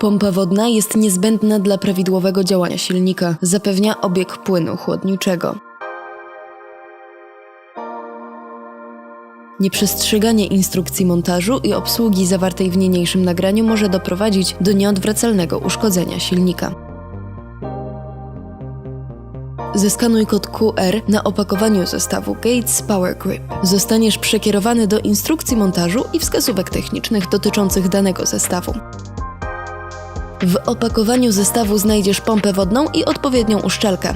Pompa wodna jest niezbędna dla prawidłowego działania silnika, zapewnia obieg płynu chłodniczego. Nieprzestrzeganie instrukcji montażu i obsługi zawartej w niniejszym nagraniu może doprowadzić do nieodwracalnego uszkodzenia silnika. Zeskanuj kod QR na opakowaniu zestawu Gates Power Grip. Zostaniesz przekierowany do instrukcji montażu i wskazówek technicznych dotyczących danego zestawu. W opakowaniu zestawu znajdziesz pompę wodną i odpowiednią uszczelkę.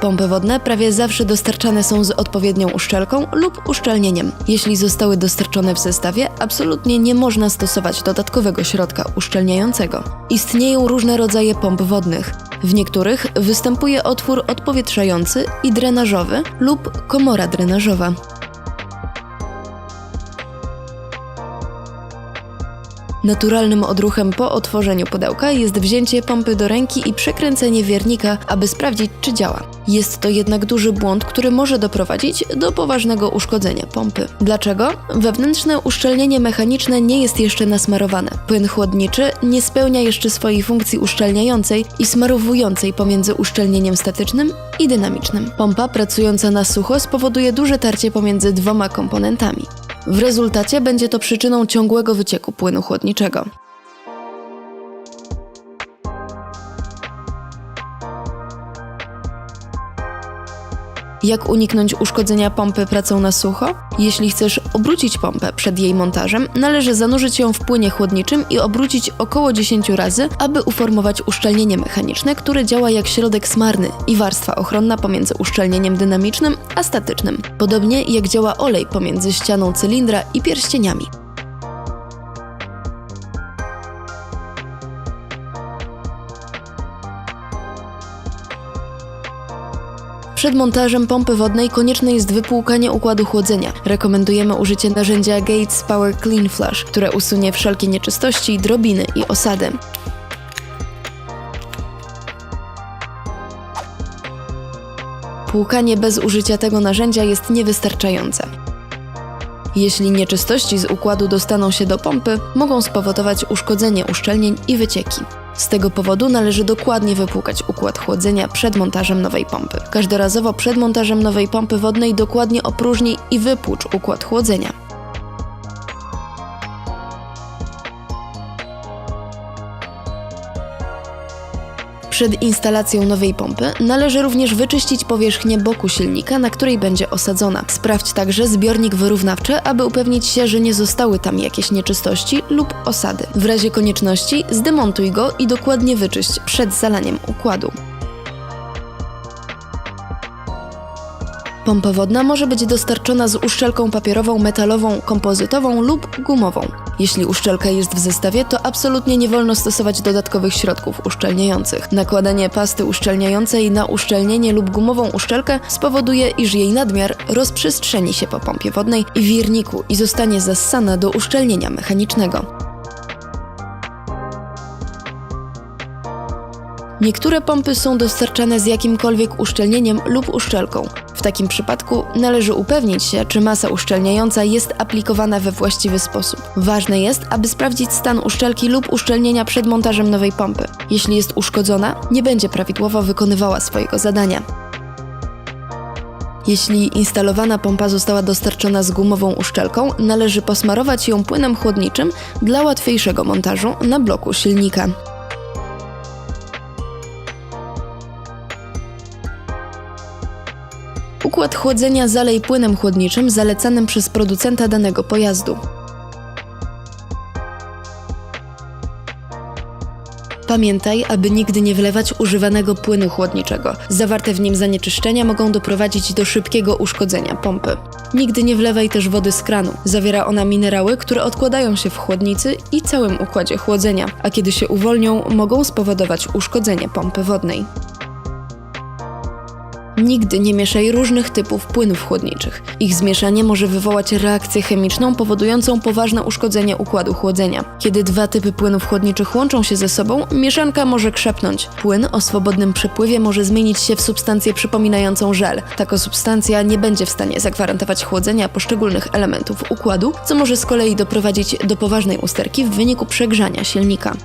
Pompy wodne prawie zawsze dostarczane są z odpowiednią uszczelką lub uszczelnieniem. Jeśli zostały dostarczone w zestawie, absolutnie nie można stosować dodatkowego środka uszczelniającego. Istnieją różne rodzaje pomp wodnych. W niektórych występuje otwór odpowietrzający i drenażowy lub komora drenażowa. Naturalnym odruchem po otworzeniu pudełka jest wzięcie pompy do ręki i przekręcenie wiernika, aby sprawdzić, czy działa. Jest to jednak duży błąd, który może doprowadzić do poważnego uszkodzenia pompy. Dlaczego? Wewnętrzne uszczelnienie mechaniczne nie jest jeszcze nasmarowane. Płyn chłodniczy nie spełnia jeszcze swojej funkcji uszczelniającej i smarowującej pomiędzy uszczelnieniem statycznym i dynamicznym. Pompa pracująca na sucho spowoduje duże tarcie pomiędzy dwoma komponentami. W rezultacie będzie to przyczyną ciągłego wycieku płynu chłodniczego. Jak uniknąć uszkodzenia pompy pracą na sucho? Jeśli chcesz obrócić pompę przed jej montażem, należy zanurzyć ją w płynie chłodniczym i obrócić około 10 razy, aby uformować uszczelnienie mechaniczne, które działa jak środek smarny i warstwa ochronna pomiędzy uszczelnieniem dynamicznym a statycznym. Podobnie jak działa olej pomiędzy ścianą cylindra i pierścieniami. Przed montażem pompy wodnej konieczne jest wypłukanie układu chłodzenia. Rekomendujemy użycie narzędzia Gates Power Clean Flush, które usunie wszelkie nieczystości, drobiny i osady. Płukanie bez użycia tego narzędzia jest niewystarczające. Jeśli nieczystości z układu dostaną się do pompy, mogą spowodować uszkodzenie uszczelnień i wycieki. Z tego powodu należy dokładnie wypłukać układ chłodzenia przed montażem nowej pompy. Każdorazowo przed montażem nowej pompy wodnej dokładnie opróżnij i wypłucz układ chłodzenia. Przed instalacją nowej pompy należy również wyczyścić powierzchnię boku silnika, na której będzie osadzona. Sprawdź także zbiornik wyrównawczy, aby upewnić się, że nie zostały tam jakieś nieczystości lub osady. W razie konieczności zdemontuj go i dokładnie wyczyść przed zalaniem układu. Pompa wodna może być dostarczona z uszczelką papierową, metalową, kompozytową lub gumową. Jeśli uszczelka jest w zestawie, to absolutnie nie wolno stosować dodatkowych środków uszczelniających. Nakładanie pasty uszczelniającej na uszczelnienie lub gumową uszczelkę spowoduje, iż jej nadmiar rozprzestrzeni się po pompie wodnej i wirniku i zostanie zassana do uszczelnienia mechanicznego. Niektóre pompy są dostarczane z jakimkolwiek uszczelnieniem lub uszczelką. W takim przypadku należy upewnić się, czy masa uszczelniająca jest aplikowana we właściwy sposób. Ważne jest, aby sprawdzić stan uszczelki lub uszczelnienia przed montażem nowej pompy. Jeśli jest uszkodzona, nie będzie prawidłowo wykonywała swojego zadania. Jeśli instalowana pompa została dostarczona z gumową uszczelką, należy posmarować ją płynem chłodniczym dla łatwiejszego montażu na bloku silnika. Układ chłodzenia zalej płynem chłodniczym zalecanym przez producenta danego pojazdu. Pamiętaj, aby nigdy nie wlewać używanego płynu chłodniczego. Zawarte w nim zanieczyszczenia mogą doprowadzić do szybkiego uszkodzenia pompy. Nigdy nie wlewaj też wody z kranu. Zawiera ona minerały, które odkładają się w chłodnicy i całym układzie chłodzenia, a kiedy się uwolnią, mogą spowodować uszkodzenie pompy wodnej. Nigdy nie mieszaj różnych typów płynów chłodniczych. Ich zmieszanie może wywołać reakcję chemiczną powodującą poważne uszkodzenie układu chłodzenia. Kiedy dwa typy płynów chłodniczych łączą się ze sobą, mieszanka może krzepnąć. Płyn o swobodnym przepływie może zmienić się w substancję przypominającą żel. Taka substancja nie będzie w stanie zagwarantować chłodzenia poszczególnych elementów układu, co może z kolei doprowadzić do poważnej usterki w wyniku przegrzania silnika.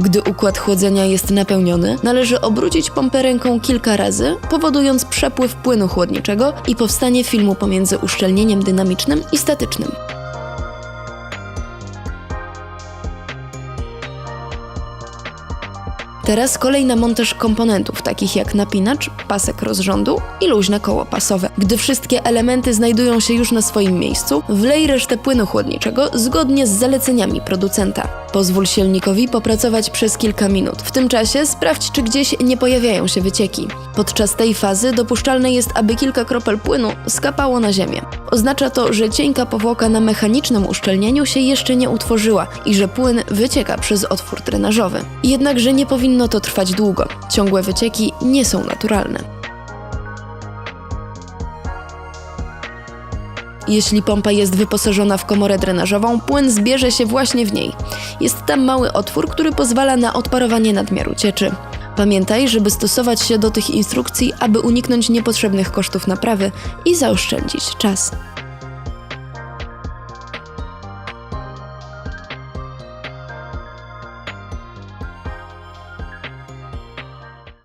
Gdy układ chłodzenia jest napełniony, należy obrócić pompę ręką kilka razy, powodując przepływ płynu chłodniczego i powstanie filmu pomiędzy uszczelnieniem dynamicznym i statycznym. Teraz kolej na montaż komponentów, takich jak napinacz, pasek rozrządu i luźne koło pasowe. Gdy wszystkie elementy znajdują się już na swoim miejscu, wlej resztę płynu chłodniczego zgodnie z zaleceniami producenta. Pozwól silnikowi popracować przez kilka minut. W tym czasie sprawdź, czy gdzieś nie pojawiają się wycieki. Podczas tej fazy dopuszczalne jest, aby kilka kropel płynu skapało na ziemię. Oznacza to, że cienka powłoka na mechanicznym uszczelnieniu się jeszcze nie utworzyła i że płyn wycieka przez otwór drenażowy. Jednakże nie powinno to trwać długo. Ciągłe wycieki nie są naturalne. Jeśli pompa jest wyposażona w komorę drenażową, płyn zbierze się właśnie w niej. Jest tam mały otwór, który pozwala na odparowanie nadmiaru cieczy. Pamiętaj, żeby stosować się do tych instrukcji, aby uniknąć niepotrzebnych kosztów naprawy i zaoszczędzić czas.